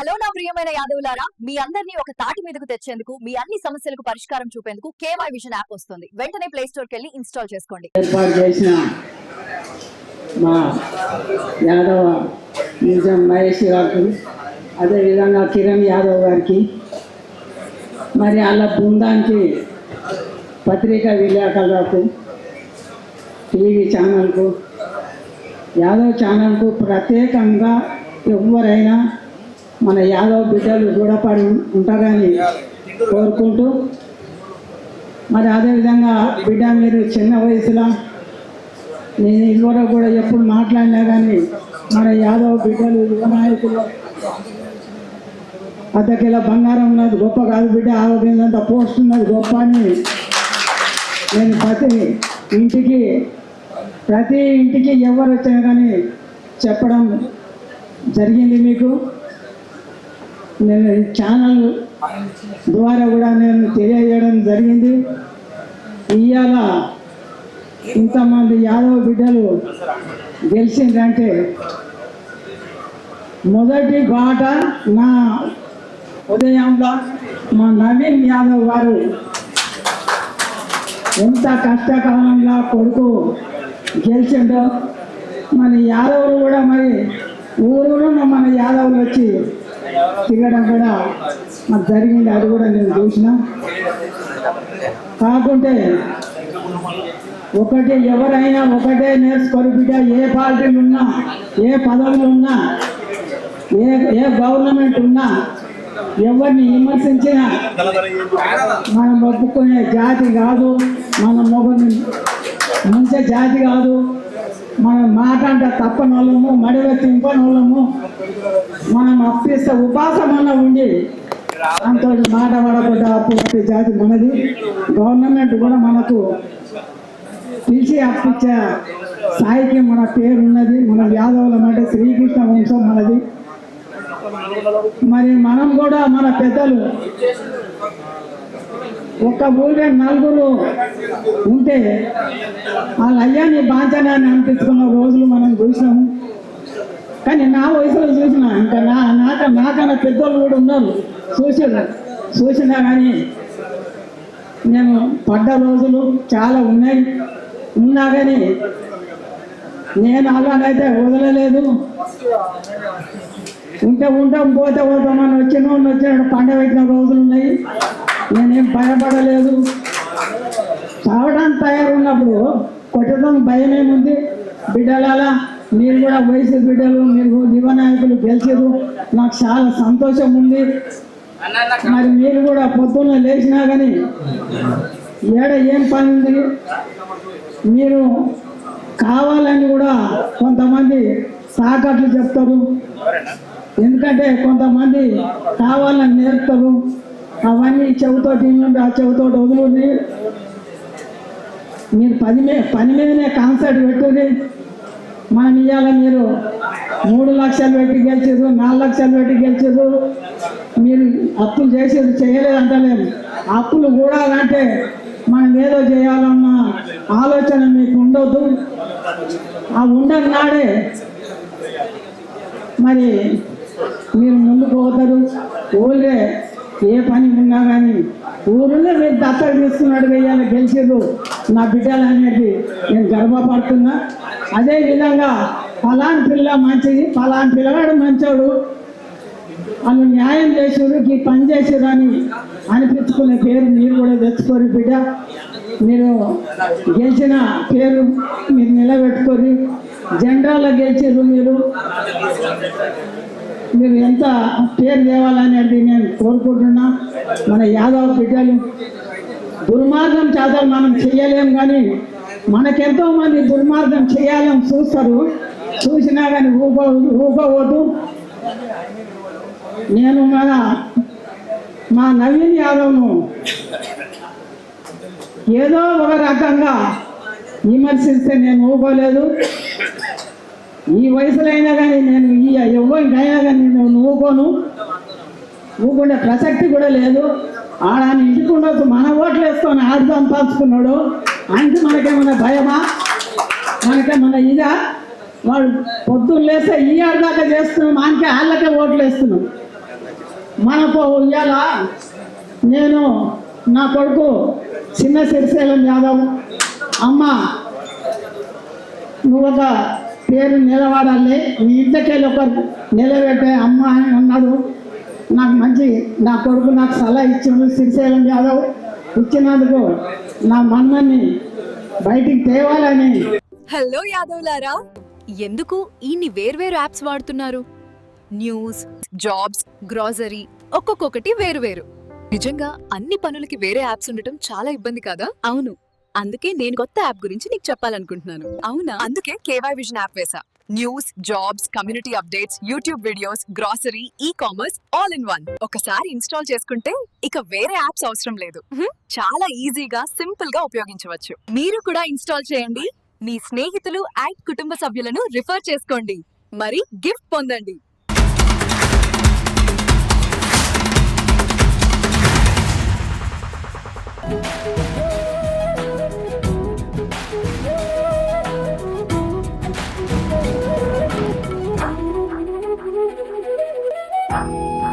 Hello నా ప్రియమైన యాదవులారా మీ అందరినీ ఒక తాటి మీదకు తెచ్చేందుకు మీ అన్ని సమస్యలకు పరిష్కారం చూపేందుకు కేవై విజన్ యాప్ వస్తుంది. వెంటనే ప్లే స్టోర్కి వెళ్ళి ఇన్స్టాల్ చేసుకోండి. ఏర్పాటు చేసిన మా యాదవ నిజాం మహేష్ గారికి అదేవిధంగా కిరణ్ యాదవ్ గారికి మరి అలా బృందానికి పత్రికా విలేకరులకు టీవీ ఛానల్కు యాదవ్ ఛానల్కు ప్రత్యేకంగా ఎవరైనా మన యాదవ్ బిడ్డలు దృఢపడి ఉంటారని కోరుకుంటూ మరి అదేవిధంగా బిడ్డ మీరు చిన్న వయసులో నేను ఇదివరకు కూడా ఎప్పుడు మాట్లాడినా కానీ మన యాదవ్ బిడ్డలు యువ నాయకులు అర్ధ బంగారం ఉన్నది గొప్ప కాదు బిడ్డ ఆరోగ్యంత పోస్ట్ ఉన్నది గొప్ప అని నేను ప్రతి ఇంటికి ప్రతి ఇంటికి ఎవరు వచ్చినా కానీ చెప్పడం జరిగింది మీకు. నేను ఛానల్ ద్వారా కూడా నేను తెలియజేయడం జరిగింది. ఇవాళ ఇంతమంది యాదవ బిడ్డలు గెలిచిందంటే మొదటి బాట నా ఉదయంలో మా నవీన్ యాదవ్ గారు ఎంత కష్టకాలంలో కొడుకు గెలిచిండో మన యాదవులు కూడా మరి ఊరు మన యాదవులు వచ్చి తిరగడం కూడా మాకు జరిగింది అది కూడా నేను చూసిన. కాకుంటే ఒకటే ఎవరైనా ఒకటే నేర్చుకొని బిడ్డ ఏ పార్టీలు ఉన్నా ఏ పదవులు ఉన్నా ఏ ఏ గవర్నమెంట్ ఉన్నా ఎవరిని విమర్శించినా మనం ఒప్పుకునే జాతి కాదు మన మొగని ముంచే జాతి కాదు. మనం మాట అంటే తప్పని వాళ్ళము మడివ తింపని వాళ్ళము మనం అప్పిస్తే ఉపాసమన్న ఉండి అంత మాట పడకుండా అప్పు జాతి మనది. గవర్నమెంట్ కూడా మనకు పిలిచి అప్పించే సాహిత్యం మన పేరు ఉన్నది మన యాదవులం అంటే శ్రీకృష్ణ వంశం మనది. మరి మనం కూడా మన పెద్దలు ఒక్క ఊరిలో నలుగురు ఉంటే వాళ్ళ అయ్యాన్ని బాంచనాన్ని అనిపించుకున్న రోజులు మనం చూసినాము కానీ నా వయసులో చూసిన ఇంకా నా నాక నాకన్నా పెద్దోళ్ళు కూడా ఉన్నారు. చూసిన చూసినా కానీ నేను పడ్డ రోజులు చాలా ఉన్నాయి. ఉన్నా కానీ నేను అలాగైతే వదలలేదు. ఉంటే ఉంటాం పోతే పోతామని వచ్చిన వచ్చినట్టు పండ పెట్టిన రోజులు ఉన్నాయి. భయపడలేదు. చావడానికి తయారున్నప్పుడు కొట్టడం భయం ఏముంది బిడ్డలాలా మీరు కూడా వయసు బిడ్డలు మీరు యువనాయకులు గెలిచారు నాకు చాలా సంతోషం ఉంది. మరి మీరు కూడా పొద్దున్న లేచినా కానీ ఏడ ఏం పని ఉంది? మీరు కావాలని కూడా కొంతమంది తాకట్లు చెప్తారు. ఎందుకంటే కొంతమంది కావాలని నేర్పుతారు. అవన్నీ చెవితో నుండి ఆ చెవితోటి వదులుండి మీరు పది మీద పని మీదనే కాన్సర్ట్ పెట్టుకుని మనం ఇవాళ మీరు మూడు లక్షలు పెట్టి గెలిచారు నాలుగు లక్షలు పెట్టి గెలిచారు. మీరు అప్పులు చేసేది చేయలేదు అప్పులు కూడా అంటే మనం ఏదో చేయాలన్న ఆలోచన మీకు ఉండొద్దు. ఆ ఉండని నాడే మరి మీరు ముందుకు పోతారు. ఊళ్ళే ఏ పని ఉన్నా కానీ ఊరిలో మీరు దత్తత తీసుకున్నాడు వెయ్యాలి గెలిచేదు నా బిడ్డలు అనేది నేను గర్వపడుతున్నా. అదే విధంగా ఫలాన్ పిల్ల మంచిది ఫలాన్ పిల్లగాడు మంచోడు. వాళ్ళు న్యాయం చేసారు ఈ పని చేసారు అని అనిపించుకునే పేరు మీరు కూడా తెచ్చుకోరు బిడ్డ. మీరు గెలిచిన పేరు మీరు నిలబెట్టుకోరు. జనరల్లో గెలిచారు మీరు. మీరు ఎంత పేరు తేవాలనేది నేను కోరుకుంటున్నా. మన యాదవ్ బిడ్డలు దుర్మార్గం చేత మనం చేయలేం కానీ మనకెంతో మంది దుర్మార్గం చేయాలని చూస్తారు. చూసినా కానీ ఊప ఊపవద్దు. నేను మన మా నవీన్ యాదవ్ను ఏదో ఒక రకంగా విమర్శిస్తే నేను ఊపలేదు. ఈ వయసులో అయినా కానీ నేను ఈ అయినా కానీ నేను ఊకోను ఊకుండే ప్రసక్తి కూడా లేదు. ఆడ ఇంటికి ఉండొచ్చు మన ఓట్లు వేసుకొని ఆడు సంపాదించుకున్నాడు. అంటే మనకేమన్నా భయమా? మనకేమన్నా ఇదా? వాడు పొద్దున్న లేస్తే ఈ ఆడదాకా చేస్తున్నాం మనకే వాళ్ళకే ఓట్లు వేస్తున్నాం. మనకు ఇవాళ నేను నా కొడుకు చిన్న సిరిశైలం యాదవ్. అమ్మ నువ్వు ఒక పేరు నిలబడాలి. నీ ఇంటికెళ్ళి ఒక నిలబెట్టే అమ్మ అని అన్నాడు. నాకు మంచి నా కొడుకు నాకు సలహా ఇచ్చిండు. శ్రీశైలం యాదవ్ ఇచ్చినందుకు నా మన్నని బయటికి తేవాలని. హలో యాదవ్లారా ఎందుకు ఇన్ని వేర్వేరు యాప్స్ వాడుతున్నారు? న్యూస్ జాబ్స్ గ్రాసరీ ఒక్కొక్కటి వేరువేరు. నిజంగా అన్ని పనులకి వేరే యాప్స్ ఉండటం చాలా ఇబ్బంది కాదా? అవును. అందుకే నేను కొత్త యాప్ గురించి నీకు చెప్పాలనుకుంటున్నాను. అవునా? అందుకే కేవై విజన్ యాప్ వేసా news jobs community updates YouTube videos grocery e commerce all in one ఒకసారి ఇన్స్టాల్ చేసుకుంటే ఇక వేరే యాప్స్ అవసరం లేదు. చాలా ఈజీగా సింపుల్గా ఉపయోగించవచ్చు. మీరు కూడా ఇన్స్టాల్ చేయండి. మీ స్నేహితులు అండ్ కుటుంబ సభ్యులను రిఫర్ చేసుకోండి. మరి గిఫ్ట్ పొందండి. 啊。